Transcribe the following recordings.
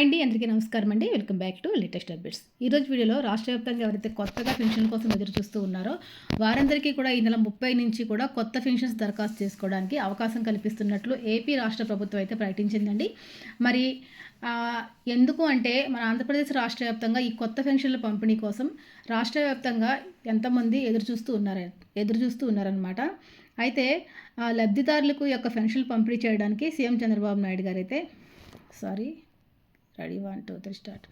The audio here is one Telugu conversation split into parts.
హాయ్ అండి అందరికీ నమస్కారం అండి. Welcome back to latest updates. ఈరోజు వీడియోలో రాష్ట్ర వ్యాప్తంగా ఎవరైతే కొత్తగా పెన్షన్ కోసం ఎదురు చూస్తూ ఉన్నారో వారందరికీ కూడా ఈ నెల ముప్పై నుంచి కూడా కొత్త పెన్షన్స్ దరఖాస్తు చేసుకోవడానికి అవకాశం కల్పిస్తున్నట్లు ఏపీ రాష్ట్ర ప్రభుత్వం అయితే ప్రకటించిందండి. మరి ఎందుకు అంటే మన ఆంధ్రప్రదేశ్ రాష్ట్ర వ్యాప్తంగా ఈ కొత్త పెన్షన్ల పంపిణీ కోసం రాష్ట్ర వ్యాప్తంగా ఎంతమంది ఎదురు చూస్తూ ఉన్నారు ఎదురు చూస్తూ ఉన్నారనమాట అయితే ఆ, లబ్ధిదారులకు యొక్క పెన్షన్లు పంపిణీ చేయడానికి సీఎం చంద్రబాబు నాయుడు గారు అయితే sorry ready one two three start.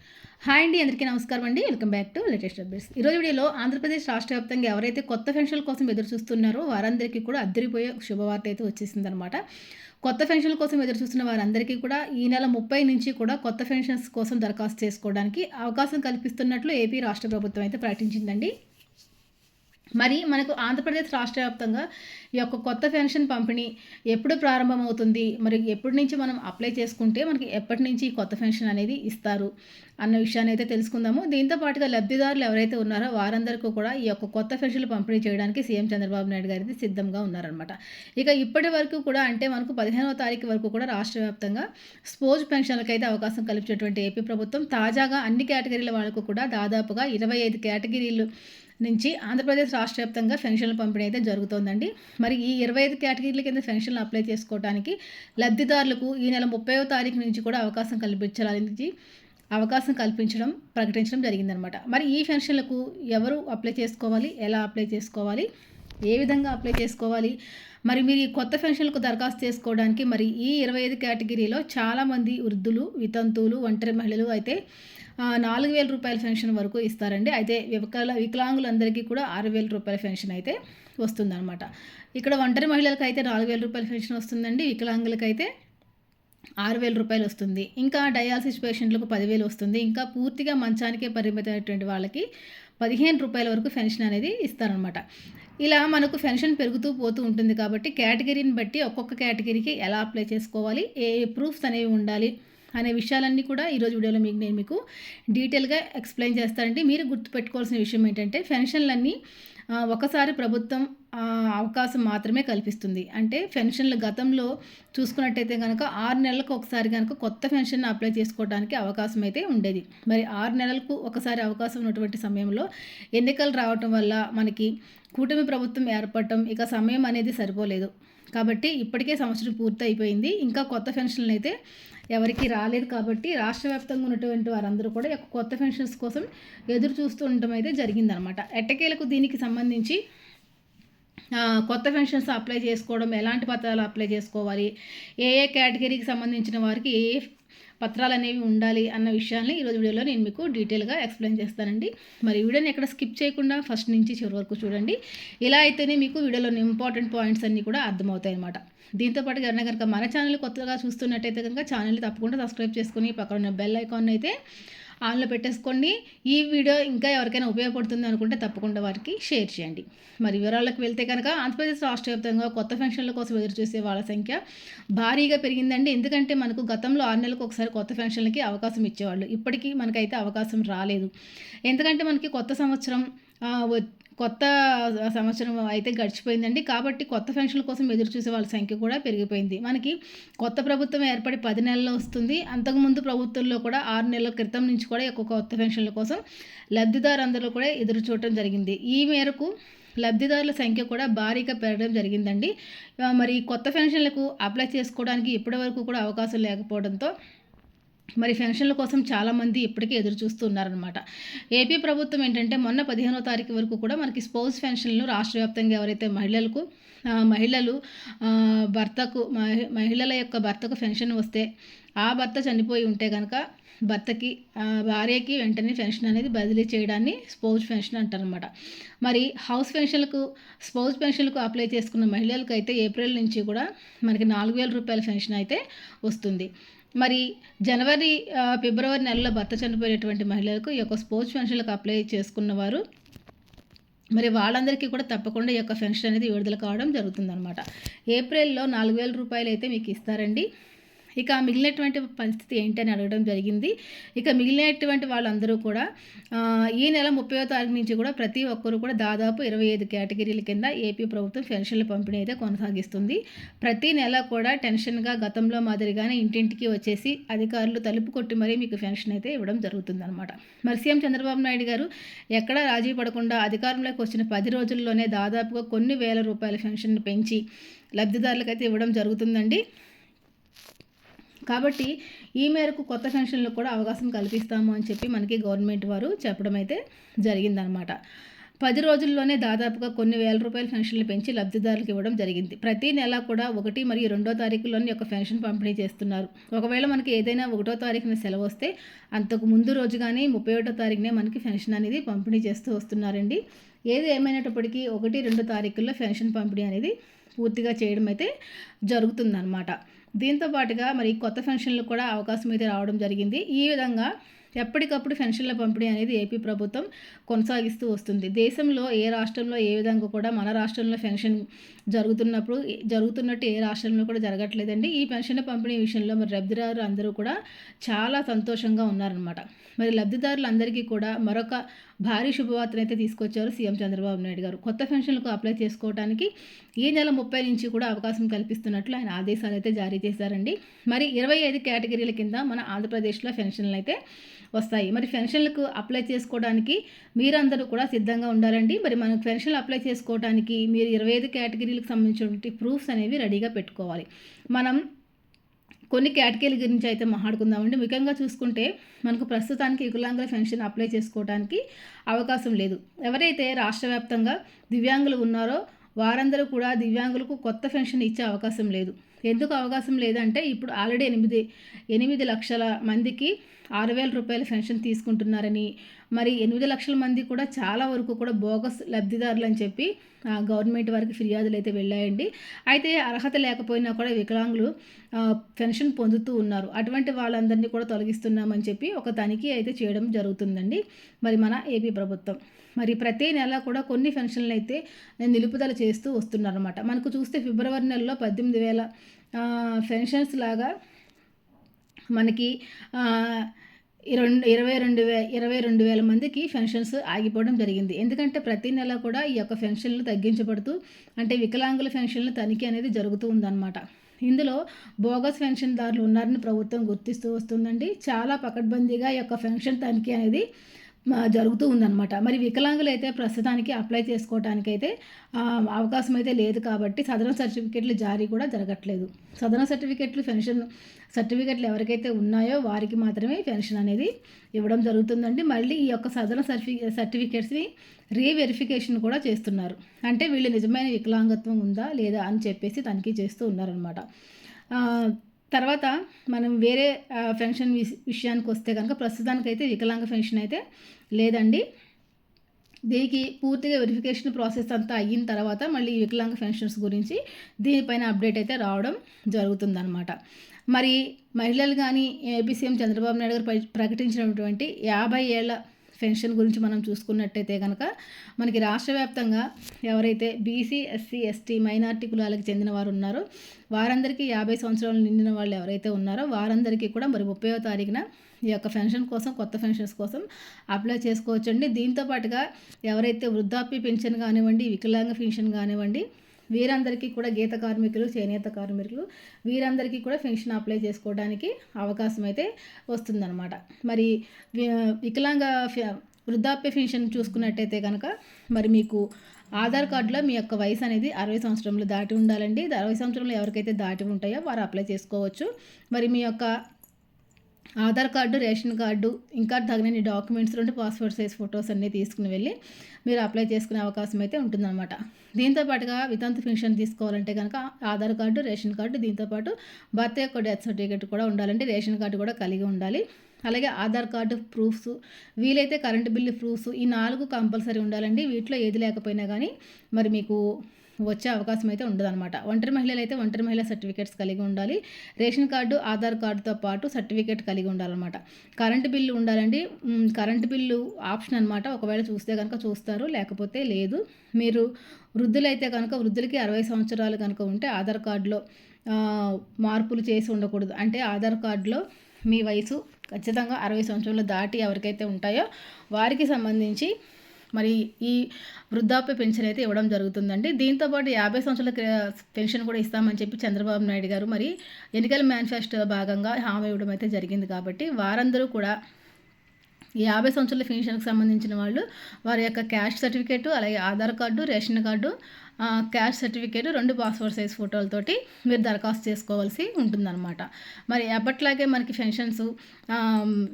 Hi అండి అందరికీ నమస్కారం అండి. Welcome back to latest updates. ఈరోజు వీడియోలో ఆంధ్రప్రదేశ్ రాష్ట్ర వ్యాప్తంగా ఎవరైతే కొత్త పెన్షన్ల కోసం ఎదురు చూస్తున్నారో వారందరికీ కూడా అద్దరిపోయే శుభవార్త అయితే వచ్చేసిందనమాట కొత్త పెన్షన్ల కోసం ఎదురు చూస్తున్న వారందరికీ కూడా ఈ నెల ముప్పై నుంచి కూడా కొత్త పెన్షన్స్ కోసం దరఖాస్తు చేసుకోవడానికి అవకాశం కల్పిస్తున్నట్లు ఏపీ రాష్ట్ర ప్రభుత్వం అయితే ప్రకటించిందండి. మరి మనకు ఆంధ్రప్రదేశ్ రాష్ట్ర వ్యాప్తంగా ఈ యొక్క కొత్త పెన్షన్ పంపిణీ ఎప్పుడు ప్రారంభమవుతుంది? మరి ఎప్పటి నుంచి మనం అప్లై చేసుకుంటే మనకి ఎప్పటి నుంచి ఈ కొత్త పెన్షన్ అనేది ఇస్తారు? అన్న విషయాన్ని అయితే తెలుసుకుందాము. దీంతో పాటుగా లబ్ధిదారులు ఎవరైతే ఉన్నారో వారందరికీ కూడా ఈ యొక్క కొత్త పెన్షన్లు పంపిణీ చేయడానికి సీఎం చంద్రబాబు నాయుడు గారికి సిద్ధంగా ఉన్నారనమాట ఇక ఇప్పటి వరకు కూడా అంటే మనకు పదిహేనవ తారీఖు వరకు కూడా రాష్ట్ర వ్యాప్తంగా స్పోజ్ పెన్షన్లకు అయితే అవకాశం కల్పించేటువంటి ఏపీ ప్రభుత్వం తాజాగా అన్ని కేటగిరీల వాళ్ళకు కూడా దాదాపుగా ఇరవై ఐదు కేటగిరీలు నుంచి ఆంధ్రప్రదేశ్ రాష్ట్ర వ్యాప్తంగా పెన్షన్ల పంపిణీ అయితే జరుగుతోందండి. మరి ఈ ఇరవై ఐదు కేటగిరీల కింద పెన్షన్లు అప్లై చేసుకోవడానికి లబ్ధిదారులకు ఈ నెల ముప్పైవ తారీఖు నుంచి కూడా అవకాశం కల్పించాలని అవకాశం కల్పించడం ప్రకటించడం జరిగిందనమాట మరి ఈ పెన్షన్లకు ఎవరు అప్లై చేసుకోవాలి? ఎలా అప్లై చేసుకోవాలి? ఏ విధంగా అప్లై చేసుకోవాలి? మరి మీరు ఈ కొత్త పెన్షన్లకు దరఖాస్తు చేసుకోవడానికి మరి ఈ ఇరవై ఐదు కేటగిరీలో చాలామంది వృద్ధులు వితంతువులు ఒంటరి మహిళలు అయితే నాలుగు వేల రూపాయల పెన్షన్ వరకు ఇస్తారండి. అయితే వికల వికలాంగులందరికీ కూడా ఆరు వేల రూపాయల పెన్షన్ అయితే వస్తుందన్నమాట. ఇక్కడ ఒంటరి మహిళలకు అయితే నాలుగు వేల రూపాయల పెన్షన్ వస్తుందండి. వికలాంగులకైతే ఆరు వేల రూపాయలు వస్తుంది. ఇంకా డయాలసిస్ పేషెంట్లకు పదివేలు వస్తుంది. ఇంకా పూర్తిగా మంచానికే పరిమితమైనటువంటి వాళ్ళకి పదిహేను రూపాయల వరకు పెన్షన్ అనేది ఇస్తారనమాట ఇలా మనకు పెన్షన్ పెరుగుతూ పోతూ ఉంటుంది కాబట్టి కేటగిరీని బట్టి ఒక్కొక్క కేటగిరీకి ఎలా అప్లై చేసుకోవాలి? ఏ ఏ ప్రూఫ్స్ అనేవి ఉండాలి? అనే విషయాలన్నీ కూడా ఈరోజు వీడియోలో మీకు నేను మీకు డీటెయిల్గా ఎక్స్ప్లెయిన్ చేస్తానండి. మీరు గుర్తుపెట్టుకోవాల్సిన విషయం ఏంటంటే పెన్షన్లన్నీ ఒకసారి ప్రభుత్వం అవకాశం మాత్రమే కల్పిస్తుంది. అంటే పెన్షన్లు గతంలో చూసుకున్నట్టయితే కనుక ఆరు నెలలకు ఒకసారి కనుక కొత్త పెన్షన్ అప్లై చేసుకోవడానికి అవకాశం అయితే ఉండేది. మరి ఆరు నెలలకు ఒకసారి అవకాశం ఉన్నటువంటి సమయంలో ఎన్నికలు రావటం వల్ల మనకి కూటమి ప్రభుత్వం ఏర్పడటం ఇక సమయం అనేది సరిపోలేదు. కాబట్టి ఇప్పటికే సంవత్సరం పూర్తి అయిపోయింది ఇంకా కొత్త పెన్షన్లు అయితే ఎవరికి రాలేదు కాబట్టి రాష్ట్ర వ్యాప్తంగా ఉన్నటువంటి వారందరూ కూడా కొత్త పెన్షన్స్ కోసం ఎదురు చూస్తూ ఉండటం అయితే జరిగిందనమాట. ఎట్టకేలకు దీనికి సంబంధించి కొత్త పెన్షన్స్ అప్లై చేసుకోవడం ఎలాంటి పత్రాలు అప్లై చేసుకోవాలి ఏ ఏ కేటగిరీకి సంబంధించిన వారికి ఏ పత్రాలు అనేవి ఉండాలి అన్న విషయాన్ని ఈరోజు వీడియోలో నేను మీకు డీటెయిల్గా ఎక్స్ప్లెయిన్ చేస్తానండి. మరి వీడియోని ఎక్కడ స్కిప్ చేయకుండా ఫస్ట్ నుంచి చివరి వరకు చూడండి. ఇలా అయితేనే మీకు వీడియోలోని ఇంపార్టెంట్ పాయింట్స్ అన్నీ కూడా అర్థమవుతాయి అనమాట దీంతో పాటు ఎవరైనా కనుక మన ఛానల్ కొత్తగా చూస్తున్నట్టయితే కనుక ఛానల్ని తప్పకుండా సబ్స్క్రైబ్ చేసుకుని పక్కన ఉన్న బెల్ ఐకాన్ అయితే ఆన్లో పెట్టేసుకోండి. ఈ వీడియో ఇంకా ఎవరికైనా ఉపయోగపడుతుంది అనుకుంటే తప్పకుండా వారికి షేర్ చేయండి. మరి వివరాలకు వెళ్తే కనుక ఆంధ్రప్రదేశ్ రాష్ట్ర వ్యాప్తంగా కొత్త పెన్షన్ల కోసం ఎదురు చూసే వాళ్ళ సంఖ్య భారీగా పెరిగిందండి. ఎందుకంటే మనకు గతంలో ఆరు నెలలకు ఒకసారి కొత్త పెన్షన్లకి అవకాశం ఇచ్చేవాళ్ళు. ఇప్పటికీ మనకైతే అవకాశం రాలేదు. ఎందుకంటే మనకి కొత్త సంవత్సరం వ- కొత్త సంవత్సరం అయితే గడిచిపోయిందండి. కాబట్టి కొత్త పెన్షన్ల కోసం ఎదురు చూసే వాళ్ళ సంఖ్య కూడా పెరిగిపోయింది. మనకి కొత్త ప్రభుత్వం ఏర్పడి పది నెలల్లో వస్తుంది. అంతకుముందు ప్రభుత్వంలో కూడా ఆరు నెలల క్రితం నుంచి కూడా ఎక్కువ కొత్త పెన్షన్ల కోసం లబ్ధిదారులందరూ కూడా ఎదురు చూడటం జరిగింది. ఈ మేరకు లబ్ధిదారుల సంఖ్య కూడా భారీగా పెరగడం జరిగిందండి. మరి కొత్త పెన్షన్లకు అప్లై చేసుకోవడానికి ఇప్పటివరకు కూడా అవకాశం లేకపోవడంతో మరి పెన్షన్ల కోసం చాలామంది ఇప్పటికే ఎదురు చూస్తున్నారనమాట ఏపీ ప్రభుత్వం ఏంటంటే మొన్న పదిహేనో తారీఖు వరకు కూడా మనకి స్పౌస్ పెన్షన్లు రాష్ట్ర వ్యాప్తంగా ఎవరైతే మహిళలకు మహిళలు భర్తకు మహి- మహిళల యొక్క భర్తకు పెన్షన్ వస్తే ఆ భర్త చనిపోయి ఉంటే కనుక భర్తకి భార్యకి వెంటనే పెన్షన్ అనేది బదిలీ చేయడాన్ని స్పౌజ్ పెన్షన్ అంటారనమాట మరి హౌస్ పెన్షన్లకు స్పౌజ్ పెన్షన్లకు అప్లై చేసుకున్న మహిళలకు అయితే ఏప్రిల్ నుంచి కూడా మనకి నాలుగు వేల రూపాయల పెన్షన్ అయితే వస్తుంది. మరి జనవరి ఫిబ్రవరి నెలలో భర్త చనిపోయినటువంటి మహిళలకు ఈ యొక్క స్పోర్ట్స్ పెన్షన్లకు అప్లై చేసుకున్నవారు మరి వాళ్ళందరికీ కూడా తప్పకుండా ఈ యొక్క పెన్షన్ అనేది విడుదల కావడం జరుగుతుందన్నమాట. ఏప్రిల్లో నాలుగు వేల రూపాయలు అయితే మీకు ఇస్తారండి. ఇక మిగిలినటువంటి పరిస్థితి ఏంటి అని అడగడం జరిగింది. ఇక మిగిలినటువంటి వాళ్ళందరూ కూడా ఈ నెల ముప్పై తారీఖు నుంచి కూడా ప్రతి ఒక్కరు కూడా దాదాపు ఇరవై ఐదు కేటగిరీల కింద ఏపీ ప్రభుత్వం పెన్షన్ల పంపిణీ అయితే కొనసాగిస్తుంది. ప్రతి నెల కూడా టెన్షన్గా గతంలో మాదిరిగానే ఇంటింటికి వచ్చేసి అధికారులు తలుపు కొట్టి మరీ మీకు పెన్షన్ అయితే ఇవ్వడం జరుగుతుందన్నమాట. మరి సీఎం చంద్రబాబు నాయుడు గారు ఎక్కడా రాజీ పడకుండా అధికారంలోకి వచ్చిన పది రోజుల్లోనే దాదాపుగా కొన్ని వేల రూపాయల పెన్షన్ పెంచి లబ్ధిదారులకైతే ఇవ్వడం జరుగుతుందండి. కాబట్టి ఈ మేరకు కొత్త పెన్షన్లకు కూడా అవకాశం కల్పిస్తాము అని చెప్పి మనకి గవర్నమెంట్ వారు చెప్పడం అయితే జరిగిందనమాట. పది రోజుల్లోనే దాదాపుగా కొన్ని వేల రూపాయల పెన్షన్లు పెంచి లబ్ధిదారులకు ఇవ్వడం జరిగింది. ప్రతి నెల కూడా ఒకటి మరియు రెండో తారీఖులోని యొక్క పెన్షన్ పంపిణీ చేస్తున్నారు. ఒకవేళ మనకి ఏదైనా ఒకటో తారీఖున సెలవు వస్తే అంతకు ముందు రోజు కానీ ముప్పై ఒకటో తారీఖునే మనకి పెన్షన్ అనేది పంపిణీ చేస్తూ వస్తున్నారండి. ఏది ఏమైనప్పటికీ ఒకటి రెండు తారీఖుల్లో పెన్షన్ పంపిణీ అనేది పూర్తిగా చేయడం అయితే జరుగుతుందన్నమాట దీంతో పాటుగా మరి కొత్త ఫంక్షన్లు కూడా అవకాశం అయితే రావడం జరిగింది. ఈ విధంగా ఎప్పటికప్పుడు పెన్షన్ల పంపిణీ అనేది ఏపీ ప్రభుత్వం కొనసాగిస్తూ వస్తుంది. దేశంలో ఏ రాష్ట్రంలో ఏ విధంగా కూడా మన రాష్ట్రంలో పెన్షన్ జరుగుతున్నప్పుడు జరుగుతున్నట్టు ఏ రాష్ట్రంలో కూడా జరగట్లేదండి. ఈ పెన్షన్ల పంపిణీ విషయంలో మరి లబ్ధిదారులు అందరూ కూడా చాలా సంతోషంగా ఉన్నారనమాట మరి లబ్ధిదారులందరికీ కూడా మరొక భారీ శుభవార్తను అయితే తీసుకొచ్చారు సీఎం చంద్రబాబు నాయుడు గారు. కొత్త పెన్షన్లకు అప్లై చేసుకోవడానికి ఈ నెల ముప్పై నుంచి కూడా అవకాశం కల్పిస్తున్నట్లు ఆయన ఆదేశాలు అయితే జారీ చేశారండి. మరి ఇరవై ఐదు కేటగిరీల కింద మన ఆంధ్రప్రదేశ్లో పెన్షన్లు అయితే వస్తాయి. మరి పెన్షన్లకు అప్లై చేసుకోవడానికి మీరందరూ కూడా సిద్ధంగా ఉండాలండి. మరి మనకు పెన్షన్లు అప్లై చేసుకోవడానికి మీరు ఇరవై ఐదు కేటగిరీలకు సంబంధించినటువంటి ప్రూఫ్స్ అనేవి రెడీగా పెట్టుకోవాలి. మనం కొన్ని కేటగిరీల గురించి అయితే మాట్లాడుకుందామండి. ముఖ్యంగా చూసుకుంటే మనకు ప్రస్తుతానికి వికలాంగుల పెన్షన్ అప్లై చేసుకోవడానికి అవకాశం లేదు. ఎవరైతే రాష్ట్ర వ్యాప్తంగా దివ్యాంగులు ఉన్నారో వారందరూ కూడా దివ్యాంగులకు కొత్త పెన్షన్ ఇచ్చే అవకాశం లేదు. ఎందుకు అవకాశం లేదంటే ఇప్పుడు ఆల్రెడీ ఎనిమిది ఎనిమిది లక్షల మందికి ఆరు వేల రూపాయల పెన్షన్ తీసుకుంటున్నారని మరి ఎనిమిది లక్షల మంది కూడా చాలా వరకు కూడా బోగస్ లబ్ధిదారులు అని చెప్పి గవర్నమెంట్ వారికి ఫిర్యాదులు అయితే వెళ్ళాయండి. అయితే అర్హత లేకపోయినా కూడా వికలాంగులు పెన్షన్ పొందుతూ ఉన్నారు. అటువంటి వాళ్ళందరినీ కూడా తొలగిస్తున్నామని చెప్పి ఒక తనిఖీ అయితే చేయడం జరుగుతుందండి. మరి మన ఏపీ ప్రభుత్వం. మరి ప్రతి నెల కూడా కొన్ని పెన్షన్లు అయితే నిలుపుదల చేస్తూ వస్తున్నారన్నమాట. మనకు చూస్తే ఫిబ్రవరి నెలలో పద్దెనిమిది వేల పెన్షన్స్ లాగా మనకి రెండు ఇరవై రెండు వే ఇరవై రెండు వేల మందికి పెన్షన్స్ ఆగిపోవడం జరిగింది. ఎందుకంటే ప్రతి నెల కూడా ఈ యొక్క పెన్షన్లు తగ్గించబడుతూ అంటే వికలాంగుల పెన్షన్లు తనిఖీ అనేది జరుగుతూ ఉందన్నమాట. ఇందులో బోగస్ పెన్షన్దారులు ఉన్నారని ప్రభుత్వం గుర్తిస్తూ వస్తుందండి. చాలా పకడ్బందీగా ఈ యొక్క పెన్షన్ తనిఖీ అనేది జరుగుతూ ఉందన్నమాట. మరి వికలాంగులు అయితే ప్రస్తుతానికి అప్లై చేసుకోవడానికి అయితే అవకాశం అయితే లేదు కాబట్టి సదరన్ సర్టిఫికెట్లు జారీ కూడా జరగట్లేదు. సదరన్ సర్టిఫికెట్లు పెన్షన్ సర్టిఫికెట్లు ఎవరికైతే ఉన్నాయో వారికి మాత్రమే పెన్షన్ అనేది ఇవ్వడం జరుగుతుందండి. మళ్ళీ ఈ యొక్క సదరన్ సర్టిఫి సర్టిఫికెట్స్ని రీవెరిఫికేషన్ కూడా చేస్తున్నారు. అంటే వీళ్ళు నిజమైన వికలాంగత్వం ఉందా లేదా అని చెప్పేసి తనిఖీ చేస్తూ ఉన్నారనమాట తర్వాత మనం వేరే పెన్షన్ విషయానికి వస్తే కనుక ప్రస్తుతానికైతే వికలాంగ పెన్షన్ అయితే లేదండి. దీనికి పూర్తిగా వెరిఫికేషన్ ప్రాసెస్ అంతా అయిన తర్వాత మళ్ళీ వికలాంగ పెన్షన్స్ గురించి దీనిపైన అప్డేట్ అయితే రావడం జరుగుతుందన్నమాట. మరి మహిళలు కానీ ఏపీ సీఎం చంద్రబాబు నాయుడు గారు ప్రకటించినటువంటి యాభై ఏళ్ళ పెన్షన్ గురించి మనం చూసుకున్నట్టయితే కనుక మనకి రాష్ట్ర వ్యాప్తంగా ఎవరైతే బీసీ ఎస్సీ ఎస్టీ మైనార్టీ కులాలకు చెందిన వారు ఉన్నారో వారందరికీ యాభై సంవత్సరాలు నిండిన వాళ్ళు ఎవరైతే ఉన్నారో వారందరికీ కూడా మరి ముప్పైవ తారీఖున ఈ యొక్క పెన్షన్ కోసం కొత్త పెన్షన్స్ కోసం అప్లై చేసుకోవచ్చండి. దీంతో పాటుగా ఎవరైతే వృద్ధాప్య పెన్షన్ కానివ్వండి వికలాంగ పెన్షన్ కానివ్వండి వీరందరికీ కూడా గీత కార్మికులు చేనేత కార్మికులు వీరందరికీ కూడా పెన్షన్ అప్లై చేసుకోవడానికి అవకాశం అయితే వస్తుందన్నమాట. మరి వికలాంగ ఫె- వృద్ధాప్య పెన్షన్ చూసుకున్నట్టయితే కనుక మరి మీకు ఆధార్ కార్డులో మీ యొక్క వయసు అనేది అరవై సంవత్సరంలో దాటి ఉండాలండి. అరవై సంవత్సరంలో ఎవరికైతే దాటి ఉంటాయో వారు అప్లై చేసుకోవచ్చు. మరి మీ యొక్క ఆధార్ కార్డు రేషన్ కార్డు ఇంకా తగినన్ని డాక్యుమెంట్స్ రెండు పాస్పోర్ట్ సైజ్ ఫొటోస్ అన్నీ తీసుకుని వెళ్ళి మీరు అప్లై చేసుకునే అవకాశం అయితే ఉంటుందన్నమాట. దీంతో పాటుగా వితంతు పెన్షన్ తీసుకోవాలంటే కనుక ఆధార్ కార్డు రేషన్ కార్డు దీంతో పాటు భర్త యొక్క డెత్ సర్టిఫికేట్ కూడా ఉండాలంటే రేషన్ కార్డు కూడా కలిగి ఉండాలి. అలాగే ఆధార్ కార్డు ప్రూఫ్స్ వీలైతే కరెంటు బిల్లు ప్రూఫ్స్ ఈ నాలుగు కంపల్సరీ ఉండాలండి. వీటిలో ఏది లేకపోయినా కానీ మరి మీకు వచ్చే అవకాశం అయితే ఉండదన్నమాట. ఒంటరి మహిళలు అయితే ఒంటరి మహిళ సర్టిఫికేట్స్ కలిగి ఉండాలి. రేషన్ కార్డు ఆధార్ కార్డుతో పాటు సర్టిఫికేట్ కలిగి ఉండాలన్నమాట. కరెంటు బిల్లు ఉండాలండి. కరెంటు బిల్లు ఆప్షన్ అనమాట ఒకవేళ చూస్తే కనుక చూస్తారు లేకపోతే లేదు. మీరు వృద్ధులైతే కనుక వృద్ధులకి అరవై సంవత్సరాలు కనుక ఉంటే ఆధార్ కార్డులో మార్పులు చేసి ఉండకూడదు. అంటే ఆధార్ కార్డులో మీ వయసు ఖచ్చితంగా అరవై సంవత్సరాలు దాటి ఎవరికైతే ఉంటాయో వారికి సంబంధించి మరి ఈ వృద్ధాప్య పెన్షన్ అయితే ఇవ్వడం జరుగుతుందండి. దీంతోపాటు యాభై సంవత్సరాల పెన్షన్ కూడా ఇస్తామని చెప్పి చంద్రబాబు నాయుడు గారు మరి ఎన్నికల మేనిఫెస్టో భాగంగా హామీ ఇవ్వడం అయితే జరిగింది కాబట్టి వారందరూ కూడా ఈ యాభై సంవత్సరాల పెన్షన్కి సంబంధించిన వాళ్ళు వారి యొక్క క్యాష్ సర్టిఫికేట్ అలాగే Aadhaar card ration card caste certificate రెండు పాస్పోర్ట్ సైజ్ ఫోటోలతోటి మీరు దరఖాస్తు చేసుకోవాల్సి ఉంటుందన్నమాట. మరి ఎప్పట్లాగే మనకి పెన్షన్స్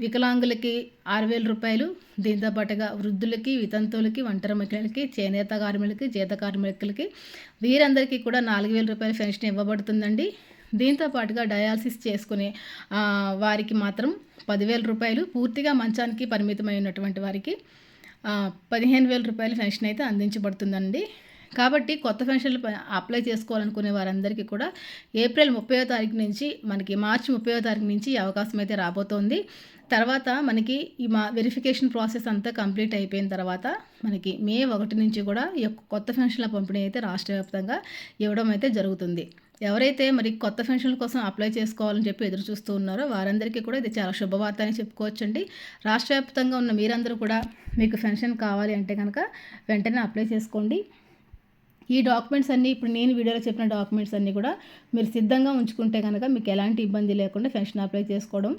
వికలాంగులకి ఆరు వేల రూపాయలు దీంతో పాటుగా వృద్ధులకి వితంతువులకి ఒంటరి మహిళలకి చేనేత కార్మికులకి జీత కార్మికులకి వీరందరికీ కూడా నాలుగు వేల రూపాయల పెన్షన్ ఇవ్వబడుతుందండి. దీంతో పాటుగా డయాలసిస్ చేసుకునే వారికి మాత్రం పదివేల రూపాయలు పూర్తిగా మంచానికి పరిమితమై ఉన్నటువంటి వారికి పదిహేను వేల రూపాయల పెన్షన్ అయితే అందించబడుతుందండి. కాబట్టి కొత్త పెన్షన్లు అప్లై చేసుకోవాలనుకునే వారందరికీ కూడా ఏప్రిల్ ముప్పై తారీఖు నుంచి మనకి మార్చి ముప్పై తారీఖు నుంచి ఈ అవకాశం అయితే రాబోతోంది. తర్వాత మనకి ఈ మా వెరిఫికేషన్ ప్రాసెస్ అంతా కంప్లీట్ అయిపోయిన తర్వాత మనకి మే ఒకటి నుంచి కూడా ఈ యొక్క కొత్త పెన్షన్ల పంపిణీ అయితే రాష్ట్ర వ్యాప్తంగా ఇవ్వడం అయితే జరుగుతుంది. ఎవరైతే మరి కొత్త పెన్షన్ల కోసం అప్లై చేసుకోవాలని చెప్పి ఎదురు చూస్తూ ఉన్నారో వారందరికీ కూడా ఇది చాలా శుభవార్త అని చెప్పుకోవచ్చండి. రాష్ట్ర వ్యాప్తంగా ఉన్న మీరందరూ కూడా మీకు పెన్షన్ కావాలి అంటే కనుక వెంటనే అప్లై చేసుకోండి. ఈ డాక్యుమెంట్స్ అన్నీ ఇప్పుడు నేను వీడియోలో చెప్పిన డాక్యుమెంట్స్ అన్నీ కూడా మీరు సిద్ధంగా ఉంచుకుంటే కనుక మీకు ఎలాంటి ఇబ్బంది లేకుండా పెన్షన్ అప్లై చేసుకోవడం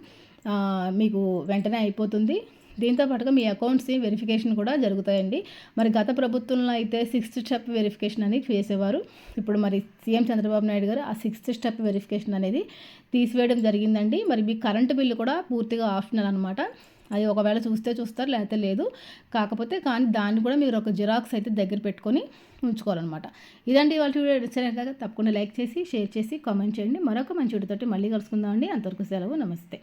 మీకు వెంటనే అయిపోతుంది. దీంతో పాటుగా మీ అకౌంట్స్ వెరిఫికేషన్ కూడా జరుగుతాయండి. మరి గత ప్రభుత్వంలో అయితే సిక్స్త్ స్టెప్ వెరిఫికేషన్ అనేది చేసేవారు. ఇప్పుడు మరి సీఎం చంద్రబాబు నాయుడు గారు ఆ సిక్స్త్ స్టెప్ వెరిఫికేషన్ అనేది తీసివేయడం జరిగిందండి. మరి మీ కరెంటు బిల్లు కూడా పూర్తిగా ఆప్షనల్ అనమాట అది ఒకవేళ చూస్తే చూస్తారు లేకపోతే లేదు. కాకపోతే కానీ దాన్ని కూడా మీరు ఒక జిరాక్స్ అయితే దగ్గర పెట్టుకొని ఉంచుకోవాలన్నమాట. ఇదండి వాళ్ళ వీడియో. నచ్చినట్లయితే తప్పకుండా లైక్ చేసి షేర్ చేసి కామెంట్ చేయండి. మరొక మంచి వీడియోతో మళ్ళీ కలుసుకుందామండి. అంతవరకు సెలవు నమస్తే.